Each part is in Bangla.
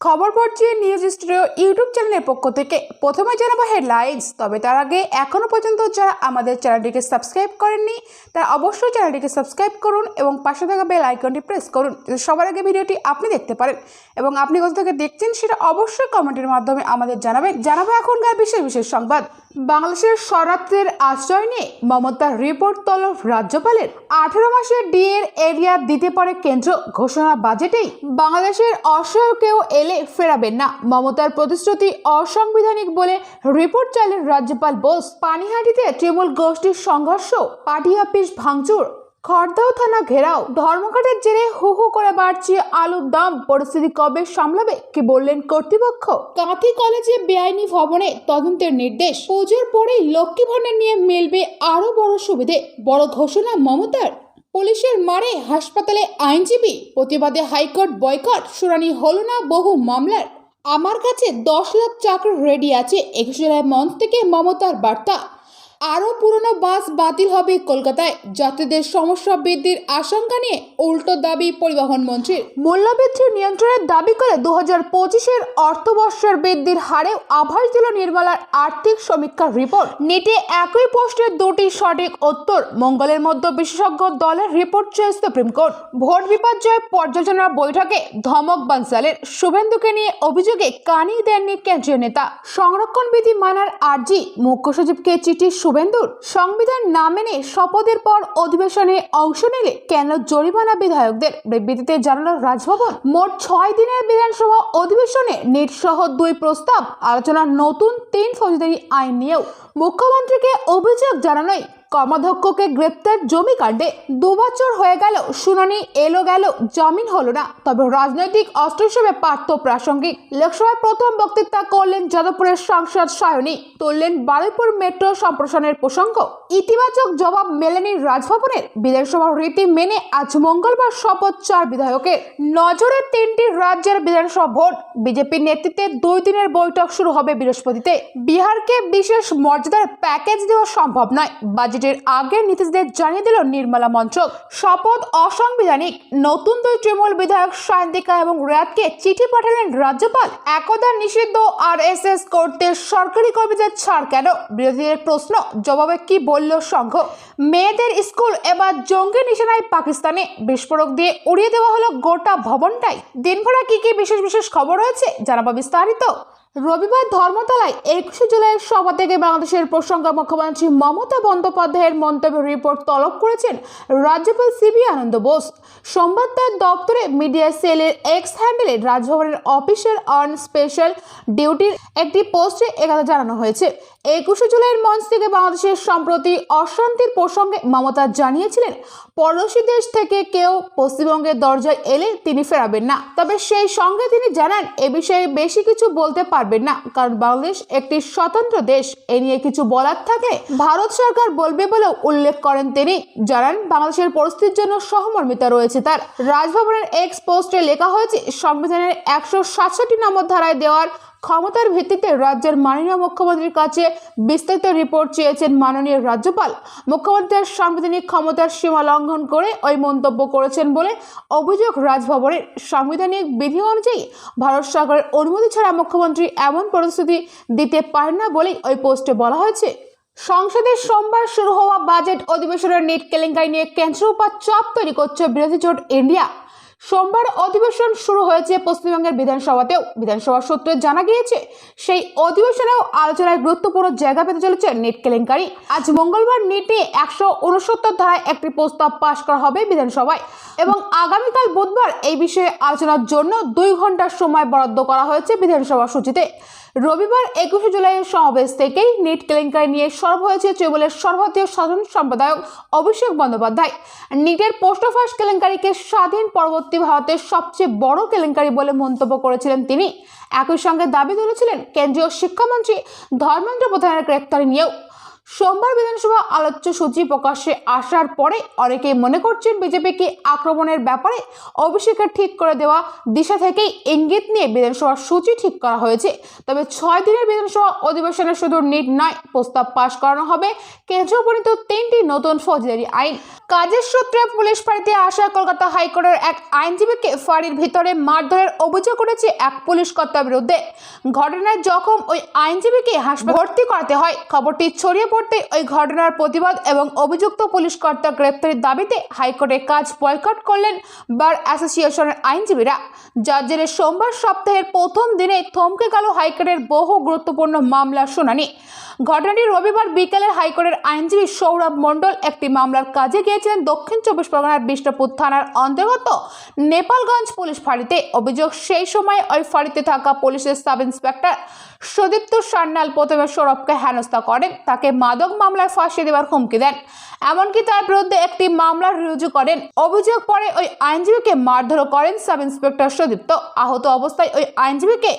খবর পড়ছি নিউজ স্টুডিও ইউটিউব চ্যানেলের পক্ষ থেকে। প্রথমে জানাব হেডলাইন্স, তবে তার আগে এখনও পর্যন্ত যারা আমাদের চ্যানেলটিকে সাবস্ক্রাইব করেননি, তারা অবশ্যই চ্যানেলটিকে সাবস্ক্রাইব করুন এবং পাশে থাকা বেল আইকনটি প্রেস করুন সবার আগে ভিডিওটি আপনি দেখতে পারেন। এবং আপনি কোথা থেকে দেখছেন সেটা অবশ্যই কমেন্টের মাধ্যমে আমাদের জানাবেন। জানাব এখনকার বিশেষ বিশেষ সংবাদ। বাংলাদেশের শরণার্থীদের আশ্রয় নিয়ে মমতার রিপোর্ট তলব রাজ্যপালের। আঠেরো মাসের ডিএর এরিয়া দিতে পারে কেন্দ্র, ঘোষণা বাজেটেই। বাংলাদেশের অসহায় কেউ এলে ফেরাবেন না। মমতার প্রতিশ্রুতি অসাংবিধানিক বলে রিপোর্ট চাইলেন রাজ্যপাল বোস। পানিহাটিতে তৃণমূল গোষ্ঠীর সংঘর্ষ, পার্টি অফিস ভাঙচুর খড়দাও থানা ঘেরাও, ধর্মঘটের জেরে হু হু করে বাড়ছে আলুর দাম। পরিস্থিতি কবে সামলাবে, কি বললেন কর্তৃপক্ষ? কাঁথি কলেজে বেআইনি ভবনে তদন্তের নির্দেশ। পুজোর পরেই লক্ষ্মী ভাণ্ডার নিয়ে মিলবে আরও বড় সুবিধে। বড় ঘোষণা মমতার। পুলিশের মারে হাসপাতালে আইনজীবী, প্রতিবাদে হাইকোর্ট বয়কট, শুনানি হলো না বহু মামলার। আমার কাছে দশ লাখ চাকর রেডি আছে, একুশে জুলাই মঞ্চ থেকে মমতার বার্তা। আরও পুরনো বাস বাতিল হবে কলকাতায়। যাত্রীদের সমস্যা বৃদ্ধির আশঙ্কা নিয়ে উল্টো দাবি পরিবহন মন্ত্রীর। মূল্যবৃদ্ধি নিয়ন্ত্রণের দাবি করে দু হাজার পঁচিশের অর্থবর্ষের বৃদ্ধির হারেও আভাস দিল নির্মলার আর্থিক সমীক্ষার রিপোর্ট। নেটে একই প্রশ্নের দুটি সঠিক উত্তর। মঙ্গলের মধ্যে বিশেষজ্ঞ দলের রিপোর্ট চেয়ে সুপ্রিম কোর্ট। ভোট বিপর্যয় পর্যালোচনা বৈঠকে ধমক বানসালের শুভেন্দুকে নিয়ে অভিযোগে কানি দেননি কেন্দ্রীয় নেতা। সংরক্ষণ বিধি মানার আর্জি। মুখ্য সচিবকে চিঠি শুভেন্দুর সংবিধান না মেনে শপথের পর অধিবেশনে অংশ নিলে কেন জরিমানা বিধায়কদের বিবৃতিতে জানালো রাজভবন? মোট ছয় দিনের বিধানসভা অধিবেশনে নেট সহ দুই প্রস্তাব, আলোচনার নতুন তিন ফৌজদারি আইন নিয়েও মুখ্যমন্ত্রীকে অভিযোগ জানানোই কর্মাধ্যক্ষকে গ্রেপ্তার জমি কাণ্ডে দু বছর হয়ে গেল, শুনানি এলো গেল, জামিন হলো না। তবে রাজনৈতিক অস্ত্র হিসেবে পার্থ প্রাসঙ্গিক। লোকসভায় প্রথম বক্তৃতা করলেন যাদবপুরের সাংসদ সায়নী। তুললেন বারুইপুর মেট্রো সম্প্রসারণের প্রসঙ্গ। ইতিবাচক জবাব মেলেনি রাজভবনের। বিধানসভার রীতি মেনে আজ মঙ্গলবার শপথ চার বিধায়কের। নজরে তিনটি রাজ্যের বিধানসভা ভোট। বিজেপির নেতৃত্বে দুই দিনের বৈঠক শুরু হবে বৃহস্পতিতে। বিহারকে বিশেষ মর্যাদার প্যাকেজ দেওয়া সম্ভব নয়। বাজেটের আগে নীতিশদের জানিয়ে দিল নির্মলা মন্ত্রক শপথ অসাংবিধানিক। নতুন দুই তৃণমূল বিধায়ক সায়ন্তিকা এবং রিয়াদকে চিঠি পাঠালেন রাজ্যপাল। একদা নিষিদ্ধ আর এস এস করতে সরকারি কর্মীদের ছাড় কেন? বিরোধীদের প্রশ্ন, জবাবে কি বলল সংঘ? মেয়েদের স্কুল এবার জঙ্গি নিশানায় পাকিস্তানে। বিস্ফোরক দিয়ে উড়িয়ে দেওয়া হলো গোটা ভবনটাই। দিনভরা কি কি বিশেষ বিশেষ খবর রয়েছে জানাব বিস্তারিত। রবিবার ধর্মতলায় একুশে জুলাইয়ের সভা থেকে বাংলাদেশের প্রসঙ্গ মুখ্যমন্ত্রী মমতা বন্দ্যোপাধ্যায়ের মন্তব্য রিপোর্ট তলব করেছেন রাজ্যপাল সিবি আনন্দ বোস। সোমবার তার দপ্তরে মিডিয়া সেলের এক্স হ্যান্ডেলে রাজভবনের অফিসিয়াল অন স্পেশাল ডিউটির একটি পোস্টে একথা জানানো হয়েছে। একুশে জুলাইয়ের মঞ্চ থেকে বাংলাদেশের সম্প্রতি অশান্তির প্রসঙ্গে মমতা জানিয়েছিলেন, পড়োশী দেশ থেকে কেউ পশ্চিমবঙ্গের দরজায় এলে তিনি ফেরাবেন না। তবে সেই সঙ্গে তিনি জানান, এ বিষয়ে বেশি কিছু বলতে পারবেন না। কারণ বাংলাদেশ একটি স্বতন্ত্র দেশ, এ নিয়ে কিছু বলার থাকে, ভারত সরকার বলবে বলেও উল্লেখ করেন তিনি। জানান, বাংলাদেশের পরিস্থিতির জন্য সহমর্মিতা রয়েছে তার। রাজভবনের এক্স পোস্টে লেখা হয়েছে, সংবিধানের একশো সাতষট্টি নম্বর ধারায় দেওয়ার ক্ষমতার ভিত্তিতে রাজ্যের মাননীয় মুখ্যমন্ত্রীর কাছে বিস্তারিত রিপোর্ট চেয়েছেন মাননীয় রাজ্যপাল। মুখ্যমন্ত্রীর সাংবিধানিক ক্ষমতার সীমা লঙ্ঘন করে ওই মন্তব্য করেছেন বলে অভিযোগ রাজভবনের সাংবিধানিক বিধি অনুযায়ী ভারত সরকারের অনুমতি ছাড়া মুখ্যমন্ত্রী এমন প্রতিশ্রুতি দিতে পারেন না বলেই ওই পোস্টে বলা হয়েছে। সংসদের সোমবার শুরু হওয়া বাজেট অধিবেশনের নিট কেলেঙ্কারি নিয়ে কেন্দ্রের উপর চাপ তৈরি করছে বিরোধী জোট ইন্ডিয়া। সোমবার অধিবেশন শুরু হয়েছে পশ্চিমবঙ্গের বিধানসভাতেও। বিধানসভা সূত্রে জানা গিয়েছে, সেই অধিবেশনেও আলোচনায় গুরুত্বপূর্ণ জায়গা পেতে চলেছে নেট কেলেঙ্কারি। আজ মঙ্গলবার নেটে একশো উনসত্তর ধারায় একটি প্রস্তাব পাশ করা হবে বিধানসভায় এবং আগামীকাল বুধবার এই বিষয়ে আলোচনার জন্য দুই ঘণ্টার সময় বরাদ্দ করা হয়েছে বিধানসভা সূচিতে। রবিবার একুশে জুলাইয়ের সমাবেশ থেকেই নেট কেলেঙ্কারি নিয়ে সরব হয়েছে তৃণমূলের সর্বভারতীয় সাধারণ সম্পাদক অভিষেক বন্দ্যোপাধ্যায়। নিটের পোস্ট অফিস কেলেঙ্কারিকে স্বাধীন পরবর্তী ভারতের সবচেয়ে বড় কেলেঙ্কারি বলে মন্তব্য করেছিলেন তিনি। একই সঙ্গে দাবি তুলেছিলেন কেন্দ্রীয় শিক্ষামন্ত্রী ধর্মেন্দ্র প্রধানের গ্রেপ্তারি নিয়েও। সোমবার বিধানসভা আলোচ্য সূচি প্রকাশ্যে আসার পরে অনেকেই মনে করছেন বিজেপিকে আক্রমণের ব্যাপারে অভিষেকের ঠিক করে দেওয়া দিশা থেকেই ইঙ্গিত নিয়ে বিধানসভার সূচি ঠিক করা হয়েছে। তবে ছয় দিনের বিধানসভা অধিবেশনে শুধু নিট নয়, প্রস্তাব পাশ করানো হবে। কেন্দ্রীয় প্রণীত তিনটি নতুন ফৌজদারি আইন। কাজের সূত্রে পুলিশ ফাঁড়িতে আসা কলকাতা হাইকোর্টের এক আইনজীবীকে ফাঁড়ির ভিতরে মারধরের অভিযোগ করেছে এক পুলিশ কর্তার বিরুদ্ধে। ঘটনায় জখম ওই আইনজীবীকে হাসপাতালে ভর্তি করাতে হয়। খবরটি ছড়িয়ে পড়তে ওই ঘটনার প্রতিবাদ এবং অভিযুক্ত পুলিশ কর্তা গ্রেপ্তারের দাবিতে হাইকোর্টে কাজ বয়কট করলেন বার অ্যাসোসিয়েশনের আইনজীবীরা। যার জেরে সোমবার সপ্তাহের প্রথম দিনে থমকে গেল হাইকোর্টের বহু গুরুত্বপূর্ণ মামলার শুনানি। ঘটনাটি রবিবার বিকেলে হাইকোর্টের আইনজীবী সৌরভ মণ্ডল একটি মামলার কাজে গিয়েছিলেন দক্ষিণ চব্বিশ পরগনার বিষ্ণুপুর থানার অন্তর্গত নেপালগঞ্জ পুলিশ ফাঁড়িতে। অভিযোগ সেই সময় ওই ফাঁড়িতে থাকা পুলিশের সাব ইন্সপেক্টর সুদীপ্ত সান্যাল প্রথমে সৌরভকে হেনস্থা করেন। তাকে মাদক মামলায় ফাঁসিয়ে দেওয়ার হুমকি দেন। এমনকি তার বিরুদ্ধে একটি মামলা রুজু করেন। অভিযোগ পরে ওই আইনজীবীকে মারধরও করেন সাব ইন্সপেক্টর সুদীপ্ত। আহত অবস্থায় ওই আইনজীবীকে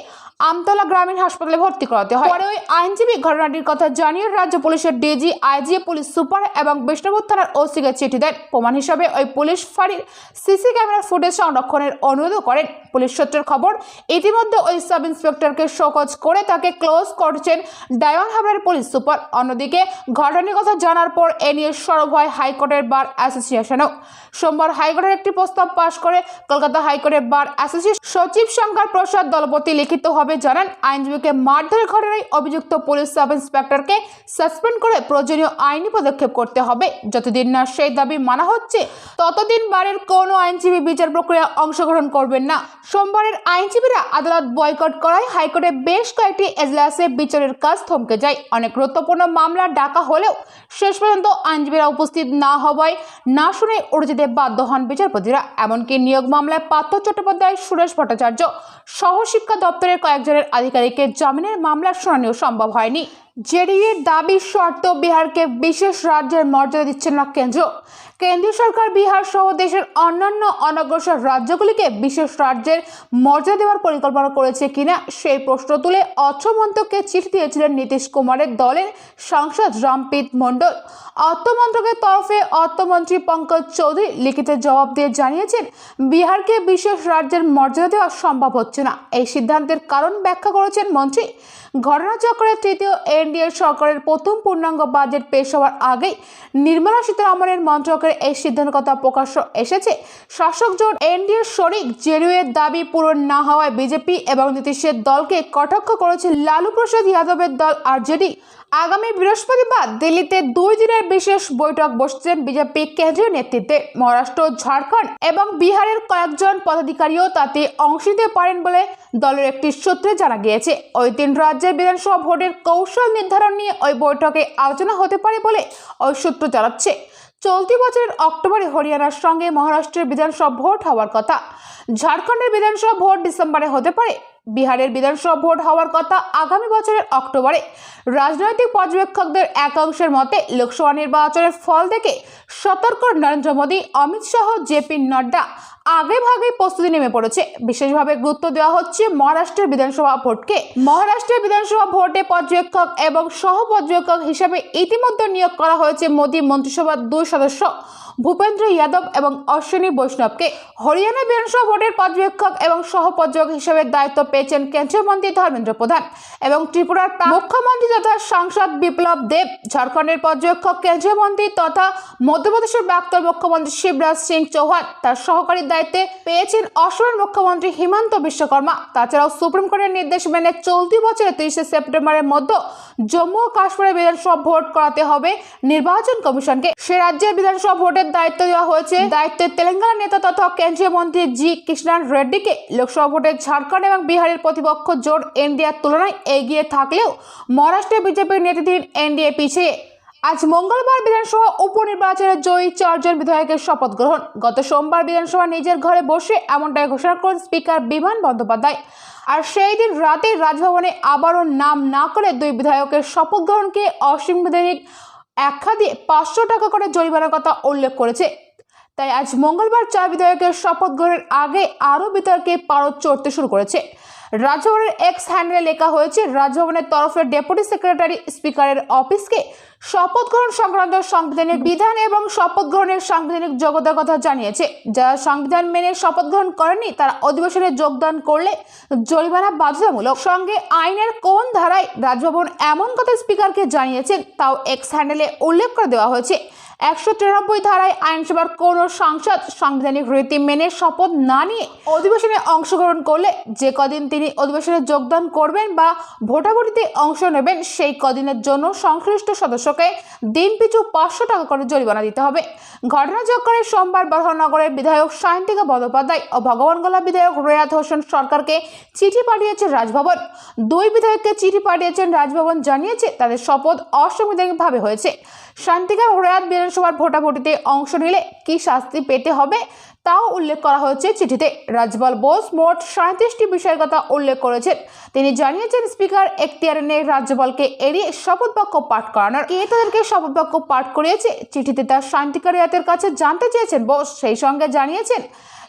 আমতলা গ্রামীণ হাসপাতালে ভর্তি করাতে হয়। পরে ওই আইনজীবী ঘটনাটির কথা জানিয়ে রাজ্য পুলিশের ডিজি, আইজি, পুলিশ সুপার এবং বিষ্ণুপুর থানার ওসিকে চিঠি দেন। প্রমাণ হিসাবে ওই পুলিশ ফাঁড়ির সিসি ক্যামেরার ফুটেজ সংরক্ষণের অনুরোধও করেন। পুলিশ সূত্রের খবর, ইতিমধ্যে ওই সাব ইন্সপেক্টরকে শোকজ করে তাকে ক্লোজ করছেন ডায়মন্ড হাবড়ার পুলিশ সুপার। অন্যদিকে ঘটনার কথা জানার পর এ নিয়ে সরব হয় হাইকোর্টের বার অ্যাসোসিয়েশনও। সোমবার হাইকোর্টের একটি প্রস্তাব পাশ করে কলকাতা হাইকোর্টের বার অ্যাসোসিয়েশন সচিব শঙ্কর প্রসাদ দলপতি লিখিতভাবে জানান, আইনজীবীকে মারধরের ঘটনায় অভিযুক্ত পুলিশ সাব ইন্সপেক্টরকে সাসপেন্ড করে প্রয়োজনীয় আইনি পদক্ষেপ করতে হবে। যতদিন না সেই দাবি মানা হচ্ছে, ততদিন বারের কোনো আইনজীবী বিচার প্রক্রিয়া অংশগ্রহণ করবেন না। সোমবারের আইনজীবীরা আদালত বয়কট করায় হাইকোর্টে বেশ কয়েকটি এজলাসে বিচারের কাজ থমকে যায়। অনেক গুরুত্বপূর্ণ মামলা ডাকা হলেও শেষ পর্যন্ত আইনজীবীরা উপস্থিত না হওয়ায় না শুনে যেতে বাধ্য হন বিচারপতিরা। এমনকি নিয়োগ মামলায় পার্থ চট্টোপাধ্যায়, সুরেশ ভট্টাচার্য সহ শিক্ষা দপ্তরের কয়েকজনের আধিকারিকের জামিনের মামলার শুনানিও সম্ভব হয়নি। জেডিএর দাবি শর্ত বিহারকে বিশেষ রাজ্যের মর্যাদা দিচ্ছে না কেন্দ্র। কেন্দ্রীয় সরকার বিহার সহ দেশের অন্যান্য অনগ্রসর রাজ্যগুলিকে বিশেষ রাজ্যের মর্যাদা দেওয়ার পরিকল্পনা করেছে কিনা সেই প্রশ্ন তুলে অর্থমন্ত্রককে চিঠি দিয়েছিলেন নীতিশ কুমারের দলের সাংসদ রামপ্রীত মণ্ডল। অর্থমন্ত্রকের তরফে অর্থমন্ত্রী পঙ্কজ চৌধুরী লিখিত জবাব দিয়ে জানিয়েছেন, বিহারকে বিশেষ রাজ্যের মর্যাদা দেওয়া সম্ভব হচ্ছে না এই সিদ্ধান্তের কারণ ব্যাখ্যা করেছেন মন্ত্রী। ঘটনাচক্রের তৃতীয় এনডিএ সরকারের প্রথম পূর্ণাঙ্গ বাজেট পেশ হওয়ার আগেই নির্মলা সীতারামনের মন্ত্রকের এই সিদ্ধান্তের কথা প্রকাশ্য এসেছে। শাসক জোট এনডিএর শরিক জেরুয়ের দাবি পূরণ না হওয়ায় বিজেপি এবং নীতিশের দলকে কটাক্ষ করেছে লালু প্রসাদ যাদবের দল আরজেডি আগামী বৃহস্পতিবার দিল্লিতে দুই দিনের বিশেষ বৈঠক বসছেন বিজেপি কেন্দ্রীয় নেতৃত্বে মহারাষ্ট্র, ঝাড়খণ্ড এবং বিহারের কয়েকজন পদাধিকারীও তাতে অংশ নিতে পারেন বলে দলের একটি সূত্রে জানা গিয়েছে। ওই তিন রাজ্যের বিধানসভা ভোটের কৌশল নির্ধারণ নিয়ে ওই বৈঠকে আলোচনা হতে পারে বলে ওই সূত্র জানাচ্ছে। চলতি বছরের অক্টোবরে হরিয়ানার সঙ্গে মহারাষ্ট্রের বিধানসভা ভোট হওয়ার কথা। ঝাড়খণ্ডের বিধানসভা ভোট ডিসেম্বরে হতে পারে। বিহারের বিধানসভা ভোট হওয়ার কথা আগামী বছরের অক্টোবরে। রাজনৈতিক পর্যবেক্ষকদের একাংশের মতে, লোকসভা নির্বাচনের ফল দেখে সতর্ক নরেন্দ্র মোদী, অমিত শাহ জেপি নড্ডা আগে ভাগে প্রস্তুতি নেমে পড়েছে। বিশেষভাবে গুরুত্ব দেওয়া হচ্ছে মহারাষ্ট্রের বিধানসভা ভোটকে। মহারাষ্ট্রের বিধানসভা ভোটে পর্যবেক্ষক এবং সহ পর্যবেক্ষক হিসাবে ইতিমধ্যে নিয়োগ করা হয়েছে মোদী মন্ত্রিসভার দুই সদস্য। ভূপেন্দ্র যাদব এবং অশ্বিনী বৈষ্ণবকে হরিয়ানা বিধানসভা ভোটের পর্যবেক্ষক এবং সহ পর্যবেক্ষক হিসেবে দায়িত্ব পেয়েছেন কেন্দ্রীয় মন্ত্রী ধর্মেন্দ্র প্রধান এবং ত্রিপুরার মুখ্যমন্ত্রী তথা সাংসদ বিপ্লব দেব, ঝাড়খণ্ডের পর্যবেক্ষক কেন্দ্রীয় মন্ত্রী তথা মধ্যপ্রদেশের প্রাক্তন মুখ্যমন্ত্রী শিবরাজ সিং চৌহান। তার সহকারী দায়িত্বে পেয়েছেন অসমের মুখ্যমন্ত্রী হিমন্ত বিশ্বকর্মা। তাছাড়াও সুপ্রিম কোর্টের নির্দেশ মেনে চলতি বছরের তিরিশে সেপ্টেম্বরের মধ্যে জম্মু ও কাশ্মীরে বিধানসভা ভোট করাতে হবে নির্বাচন কমিশনকে। সে রাজ্যের বিধানসভা ভোটের দায়িত্ব দেওয়া হয়েছে। দায়িত্বে তেলেঙ্গানা নেতা তথা কেন্দ্রীয় মন্ত্রী জি কৃষ্ণান রেড্ডিকে লোকসভা ভোটে ঝাড়খণ্ড এবং বিহারের প্রতিপক্ষ জোট এনডিএর তুলনায় এগিয়ে থাকলেও মহারাষ্ট্রে বিজেপির নেতৃত্বাধীন এনডিএ পিছিয়ে। আজ মঙ্গলবার বিধানসভা উপনির্বাচনে জয়ী চারজন বিধায়কের শপথ গ্রহণ। গত সোমবার বিধানসভা নিজের ঘরে বসে এমনটাই ঘোষণা করেন স্পিকার বিমান বন্দ্যোপাধ্যায়। আর সেই দিন রাতে রাজভবনে আবারও নাম না করে দুই বিধায়কের শপথ গ্রহণকে অসাংবিধানিক আখ্যা দিয়ে পাঁচশো টাকা করে জরিমানার কথা উল্লেখ করেছে। তাই আজ মঙ্গলবার চার বিধায়কের শপথ গ্রহণের আগে আরও বিতর্কে পারদ চড়তে শুরু করেছে। রাজভবনের এক্স হ্যান্ডেলে লেখা হয়েছে, রাজভবনের তরফে ডেপুটি সেক্রেটারি স্পিকারের অফিসকে শপথ গ্রহণ সংক্রান্ত সংবিধানের বিধান এবং শপথ গ্রহণের সাংবিধানিক যোগ্যতার কথা জানিয়েছে। যারা সংবিধান মেনে শপথ গ্রহণ করেনি তারা অধিবেশনে যোগদান করলে জরিমানা বাধ্যতামূলক। সঙ্গে আইনের কোন ধারায় রাজভবন এমন কথা স্পিকারকে জানিয়েছেন, তাও এক্স হ্যান্ডেলে উল্লেখ করে দেওয়া হয়েছে। একশো তিরানব্বই ধারায় আইনসভার কোন সাংসদ সাংবিধানিক রীতি মেনে শপথ না নিয়ে অধিবেশনে অংশগ্রহণ করলে যে কদিন তিনি অধিবেশনে যোগদান করবেন বা ভোটাভুটিতে অংশ নেবেন, সেই কদিনের জন্য সংশ্লিষ্ট সদস্যকে দিন পিছু পাঁচশো টাকা করে জরিমানা দিতে হবে। ঘটনাযোগ করে সোমবার বহরনগরের বিধায়ক সায়ন্তিকা বন্দ্যোপাধ্যায় ও ভগবানগোলা বিধায়ক রেয়াত হোসেন সরকারকে চিঠি পাঠিয়েছে রাজভবন। দুই বিধায়ককে চিঠি পাঠিয়েছেন রাজভবন, জানিয়েছে তাদের শপথ অসাংবিধানিকভাবে হয়েছে। শান্তিকা রেয়াত বিধানসভার ভোটাভুটিতে অংশ নিলে কি শাস্তি পেতে হবে তাও উল্লেখ করা হয়েছে চিঠিতে। রাজবল বোস মোট সাঁত্রিশটি বিষয়ের কথা উল্লেখ করেছেন। তিনি জানিয়েছেন, স্পিকার এখতিয়ারে নেই রাজ্যপালকে এড়িয়ে শপথ বাক্য পাঠ করানোর। কে তাদেরকে শপথ বাক্য পাঠ করিয়েছে? চিঠিতে তার শান্তিকা রেয়াতের কাছে জানতে চেয়েছেন বোস। সেই সঙ্গে জানিয়েছেন,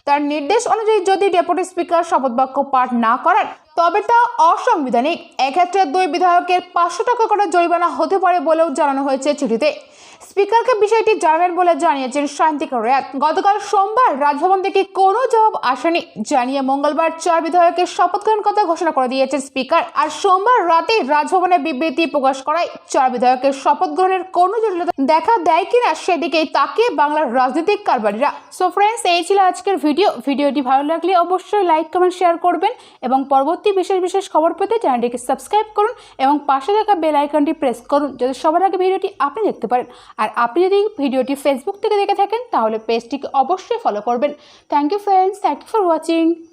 তার নির্দেশ অনুযায়ী যদি ডেপুটি স্পিকার শপথ বাক্য পাঠ না করেন তবে তা অসাংবিধানিক। এক্ষেত্রে দুই বিধায়কের পাঁচশো টাকা করে জরিমানা হতে পারে বলেও জানানো হয়েছে চিঠিতে। স্পিকারকে বিষয়টি জানাবেন বলে জানিয়েছেন শান্তিকা রেয়াত। গতকাল সোমবার রাজভবন থেকে কোনো জবাব আসেনি জানিয়ে মঙ্গলবার চার বিধায়কের শপথ গ্রহণ কথা ঘোষণা করে দিয়েছেন স্পিকার। আর সোমবার রাতে রাজভবনে বিবৃতি প্রকাশ করায় চার বিধায়কের শপথ গ্রহণের কোনো জটিলতা দেখা দেয় কিনা সেদিকেই তাকিয়ে বাংলার রাজনৈতিক কারবারিরা। সো ফ্রেন্ডস এই ছিল আজকের ভিডিও। ভিডিওটি ভালো লাগলে অবশ্যই লাইক কমেন্ট শেয়ার করবেন এবং পরবর্তী বিশেষ বিশেষ খবর পেতে চ্যানেলটিকে সাবস্ক্রাইব করুন এবং পাশে থাকা বেল আইকনটি প্রেস করুন, যাতে সবার আগে ভিডিওটি আপনি দেখতে পারেন। আর আপনি যদি ভিডিওটি ফেসবুক থেকে দেখে থাকেন, তাহলে পেজটিকে অবশ্যই ফলো করবেন। Thank you friends thank you for watching